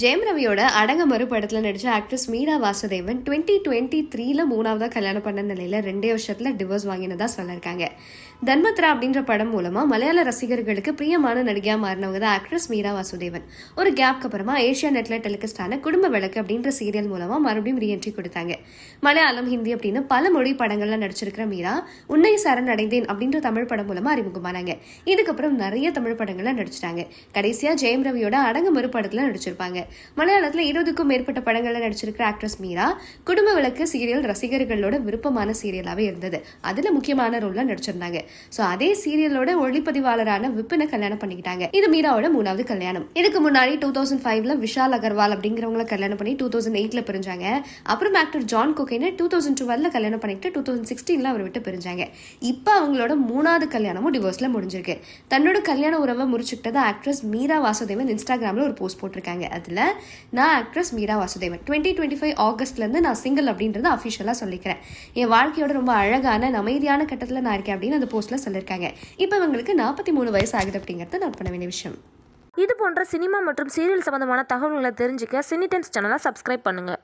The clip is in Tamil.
ஜெயம் ரவியோட அடங்க மறுபடத்தில் நடித்த actress Meera Vasudevan twenty twenty த்ரீல மூணாவதாக கல்யாணம் பண்ண நிலையில் ரெண்டே வருஷத்தில் டிவோர்ஸ் வாங்கினதா சொல்லியிருக்காங்க தன்மத்ரா அப்படின்ற படம் மூலமாக மலையாள ரசிகர்களுக்கு பிரியமான நடிகையாக மாறினவங்க தான் ஆக்ட்ரஸ் மீரா வாசுதேவன். ஒரு கேப்க்கு அப்புறமா ஏஷியா நெட்ல டெலிகாஸ்டான குடும்ப விளக்கு அப்படின்ற சீரியல் மூலமாக மறுபடியும் ரீஎன்ட்ரி கொடுத்தாங்க. மலையாளம் ஹிந்தி அப்படின்னு பல மொழி படங்கள்ல நடிச்சிருக்கிற மீரா உன்னை சரண் அடைந்தேன் அப்படின்ற தமிழ் படம் மூலமாக அறிமுகமானாங்க. இதுக்கப்புறம் நிறைய தமிழ் படங்கள்ல நடிச்சிட்டாங்க. கடைசியாக ஜெயம் ரவியோட அடங்க மறுபடத்தில் நடிச்சிருப்பாங்க. மலையாளத்துல இருபதுக்கும் மேற்பட்ட படங்களில் நடிச்சிருக்கிற ஆக்ட்ரஸ் மீரா குடும்ப விளக்கு சீரியல் ரசிகர்களோட விருப்பமான சீரியலாகவே இருந்தது. அதில் முக்கியமான ரோலில் நடிச்சிருந்தாங்க. ஸோ அதே சீரியலோட ஒளிப்பதிவாளரான விப்பினை கல்யாணம் பண்ணிக்கிட்டாங்க. இது மீராவோட மூணாவது கல்யாணம். இதுக்கு முன்னாடி டூ தௌசண்ட் ஃபைவ்ல விஷால் அகர்வால் அப்படிங்கிறவங்கள கல்யாணம் பண்ணி டூ தௌசண்ட் எயிட்ல பிரிஞ்சாங்க. அப்புறம் ஆக்டர் ஜான் கோகைனை டூ தௌசண்ட் டுவெல்ல கல்யாணம் பண்ணிட்டு டூ தௌசண்ட் சிக்ஸ்டீன்ல அவர் விட்டு பிரிஞ்சாங்க. இப்போ அவங்களோட மூணாவது கல்யாணமும் டிவோர்ஸ்ல முடிஞ்சிருக்கு. தன்னோட கல்யாண உறவை முறிச்சுக்கிட்டது ஆக்ட்ரஸ் மீரா வாசுதேவன் இன்ஸ்டாகிராம்ல ஒரு போஸ்ட் போட்டிருக்காங்க. அதுல நான் actress Meera Vasudevan. Twenty twenty five ஆகஸ்ட்லேருந்து நான் சிங்கிள் அப்படின்றத அஃபிஷியலாக சொல்லிக்கிறேன். என் வாழ்க்கையோட ரொம்ப அழகான அமைதியான கட்டத்தில் நான் இருக்கேன் அப்படின்னு அந்த போஸ்ட்ல சொல்லியிருக்காங்க இப்போ இவங்களுக்கு நாற்பத்தி மூணு வயசு ஆகுது அப்படிங்கிறத நோட் பண்ண வேண்டிய விஷயம். இது போன்ற சினிமா மற்றும் சீரியல் சம்பந்தமான தகவல்களை தெரிஞ்சுக்க சினி டைம்ஸ் சேனலை சப்ஸ்கிரைப் பண்ணுங்கள்